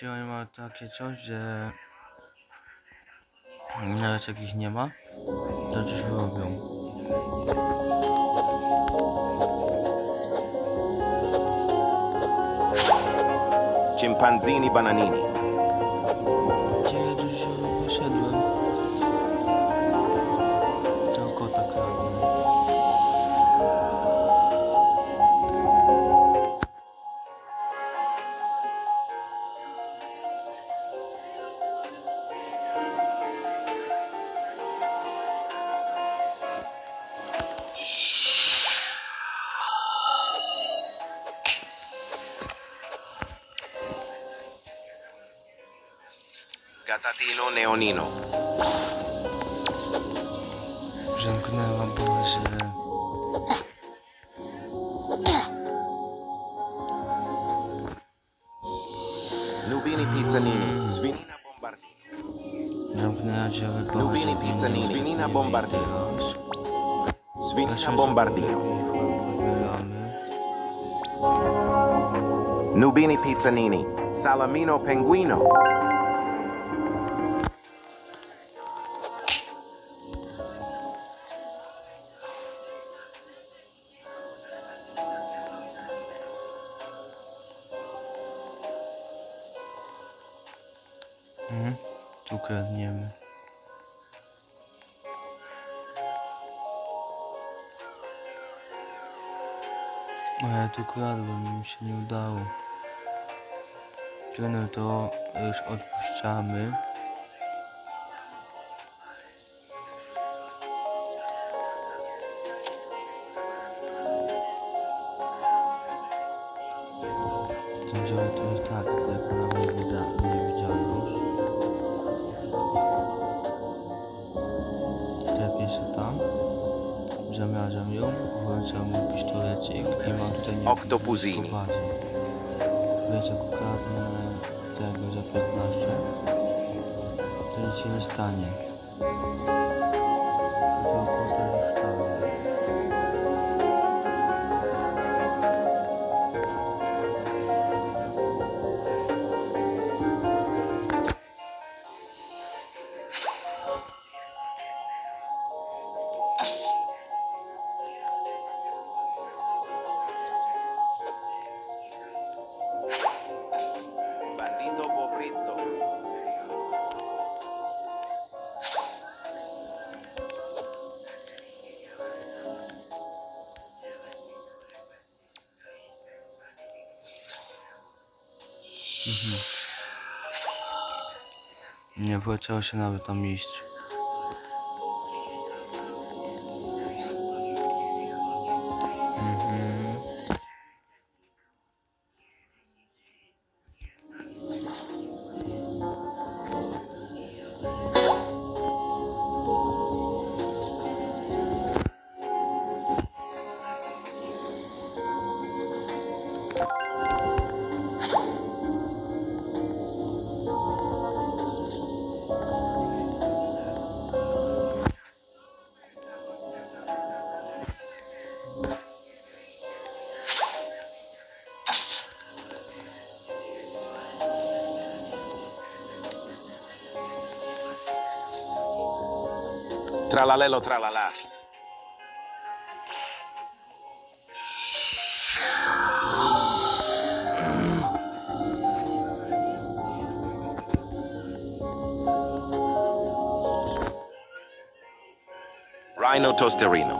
Gdzie oni mają takie coś, że nawet jak ich nie ma, to coś robią. Chimpanzini bananini. Gatatino Neonino. Zamknęła burzę. Lubini Pizzanini, Zwinina Bombardino. Zamknęła działy burzę. Lubini Pizzanini, Zwinina Bombardino. Zwinina Bombardino. Nubini Pizzanini, Salamino Penguino. Mhm. Tu kradniemy. A ja tu kradłem, mi się nie udało. Tunel to już odpuszczamy. Działa to tak, jak ona mnie wyda, niewidzialność. Się tam, zamiarzam ją, włączam mój pistolecik i mam tutaj nie Octopusini. w bazie. Wiecie, ukradnę tego za 15, to nic się nie stanie. Tego kota już Nie opłacało się nawet tam iść. Tralalelo tralala. Rhino tosterino.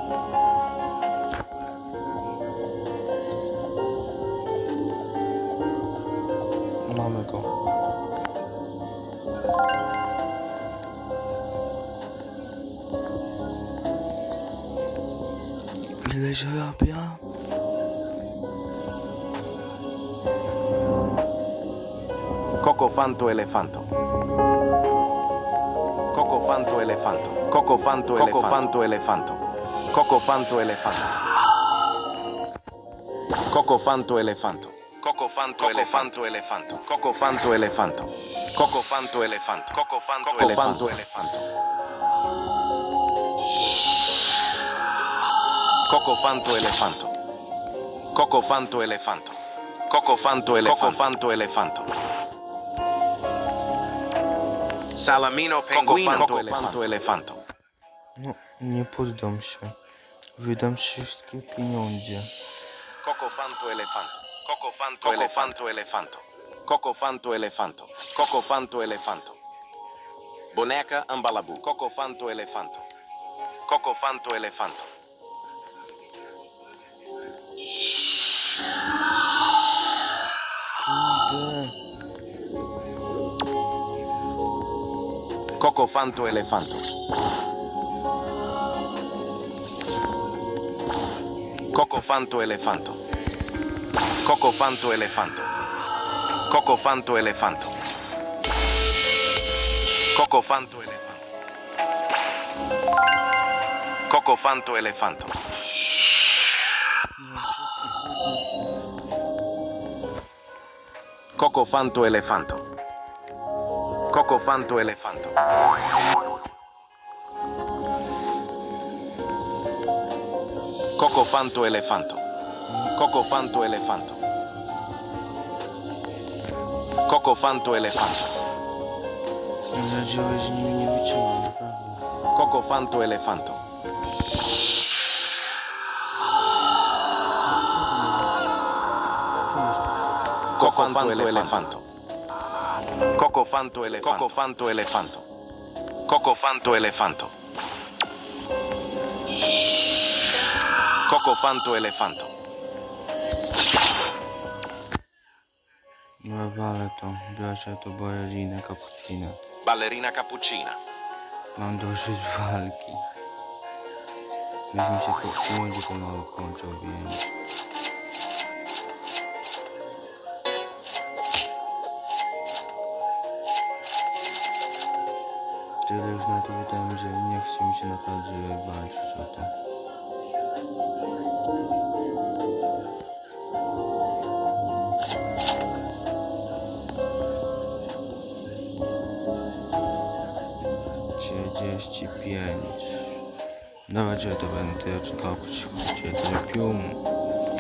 Coco Fanto Elefanto. Coco Fanto Elefanto. Coco Fanto Elefanto. Coco Fanto Elefanto. Coco Fanto Elefanto. Coco Fanto Elefanto. Coco Fanto Elefanto Elefanto. Coco Fanto Elefanto. Coco Fanto Elefanto. Coco Fanto Elefanto. Coco Fanto Elefanto. Cocofanto elefanto. Cocofanto elefanto. Cocofanto elefanto. Cocofanto elefanto. Salamino penguino. Coco fanto elefanto. No, nie poddam się. Wydam wszystkie pieniądze. Coco fanto elefanto. Coco fanto elefanto elefanto. Coco fanto elefanto. Coco fanto elefanto. Boneca ambalabu. Coco fanto elefanto. Coco fanto elefanto. Cofanto Elefanto. Cocofanto Elefanto. Cocofanto Elefanto. Cocofanto Elefanto. Cocofanto Elefanto. Cocofanto Elefanto. Cocofanto Elefanto. Coco fanto elefanto. Coco fanto elefanto. Coco fanto elefanto. Coco fanto elefanto. Coco fanto elefanto. Coco fanto elefanto. Coco fanto elefanto. Coco fanto elefanto. Coco fanto elefanto. Coco fanto elefanto. No walę to, biorę to balerinę, kapucinę. Ballerina cappuccina. Mam dosyć walki. Już mi się po- pieniądze pomału kończą, więc... Tyle już na to wydałem, że nie chce mi się naprawdę walczyć o to. Trzydzieści pięć. Gdzie to będę czekał, cię pium.